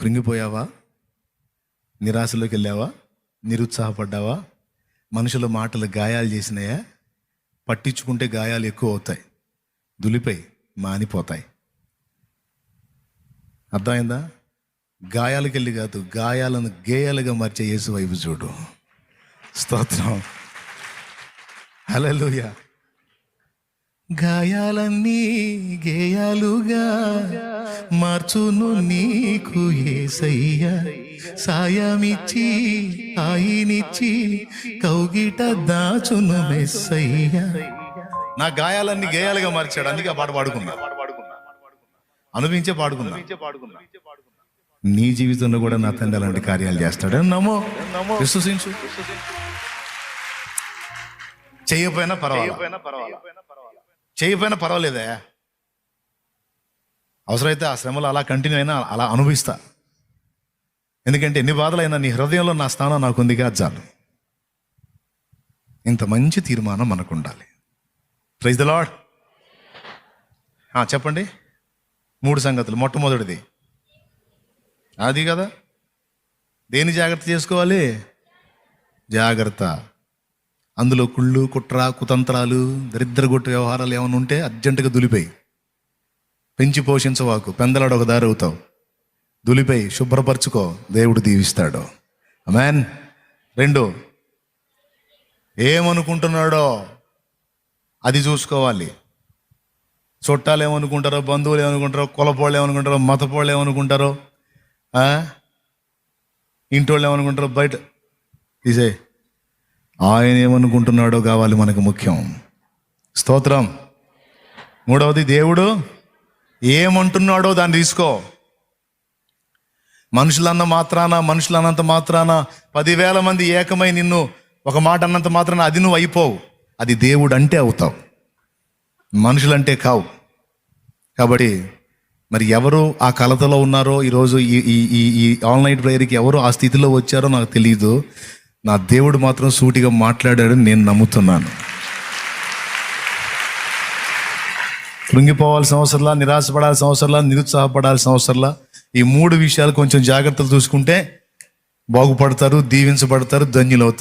కృంగిపోయావా? నిరాశలోకి వెళ్ళావా? నిరుత్సాహపడ్డావా? మనుషుల మాటలు గాయాలు చేసినాయా? పట్టించుకుంటే గాయాలు ఎక్కువ అవుతాయి. దులిపై మానిపోతాయి. అర్థమైందా? గాయాలకు వెళ్ళి కాదు గాయాలను గేయాలుగా మార్చే యేసు వైపు చూడు. స్తోత్రం. హల్లెలూయా. గాయాలన్నీ గేయాలుగా మార్చును నీకు ఏసయ్య. సాయమిచ్చి ఆయినిచ్చి కౌగిట దాచును మెస్సయ్య. నా గాయాలన్నీ గేయాలుగా మార్చాడు అందుకే ఆ పాట పాడుకున్నా. అనుభవించే పాడుకున్నా. నీ జీవితంలో కూడా నా తండ్రి అలాంటి కార్యాలు చేస్తాడు. నమ్మో విశ్వసించు. చేయకపోయినా పర్వాలేదు చేయకపోయినా పర్వాలేదే. అవసరమైతే ఆ శ్రమలు అలా కంటిన్యూ అయినా అలా అనుభవిస్తా. ఎందుకంటే ఎన్ని బాధలైనా నీ హృదయంలో నా స్థానం నాకు ఉందిగా చాలు. ఇంత మంచి తీర్మానం మనకు ఉండాలి ప్రైజ్ ద లాడ్ చెప్పండి. మూడు సంగతులు. మొట్టమొదటిది. అది కదా. దేని జాగ్రత్త చేసుకోవాలి? జాగ్రత్త. అందులో కుళ్ళు కుట్ర కుతంత్రాలు దరిద్రగొట్టు వ్యవహారాలు ఏమైనా ఉంటే అర్జెంటుగా దులిపోయి. పెంచి పోషించవాకు పెందలాడు ఒక దారి అవుతావు. దులిపై శుభ్రపరచుకో. దేవుడు దీవిస్తాడు. మ్యాన్ రెండు. ఏమనుకుంటున్నాడో అది చూసుకోవాలి. చుట్టాలు ఏమనుకుంటారో బంధువులు ఏమనుకుంటారో కులపోళ్ళు ఏమనుకుంటారో మతపోళ్ళు ఏమనుకుంటారో ఆ? ఇంటోళ్ళు ఏమనుకుంటారో బయట. తీసే ఆయన ఏమనుకుంటున్నాడో కావాలి మనకు ముఖ్యం. స్తోత్రం. మూడవది దేవుడు ఏమంటున్నాడో దాన్ని తీసుకో. మనుషులన్న మాత్రాన మనుషులన్నంత మాత్రాన పదివేల మంది ఏకమై నిన్ను ఒక మాట అన్నంత మాత్రాన అది నువ్వు అయిపోవు. అది దేవుడు అంటే అవుతావు. మనుషులంటే కావు. కాబట్టి మరి ఎవరు ఆ కలతలో ఉన్నారో ఈరోజు ఈ ఈ ఈ ఈ ఆన్లైన్ ప్రేయర్కి ఎవరు ఆ స్థితిలో వచ్చారో నాకు తెలియదు నా దేవుడు మాత్రం సూటిగా మాట్లాడాడని నేను నమ్ముతున్నాను. కృంగిపోవాల్సిన అవసరంలా నిరాశపడాల్సిన అవసరంలా నిరుత్సాహపడాల్సిన అవసరంలా ఈ మూడు విషయాలు కొంచెం జాగ్రత్తలు చూసుకుంటే బాగుపడతారు దీవించబడతారు ధన్యులవుతారు.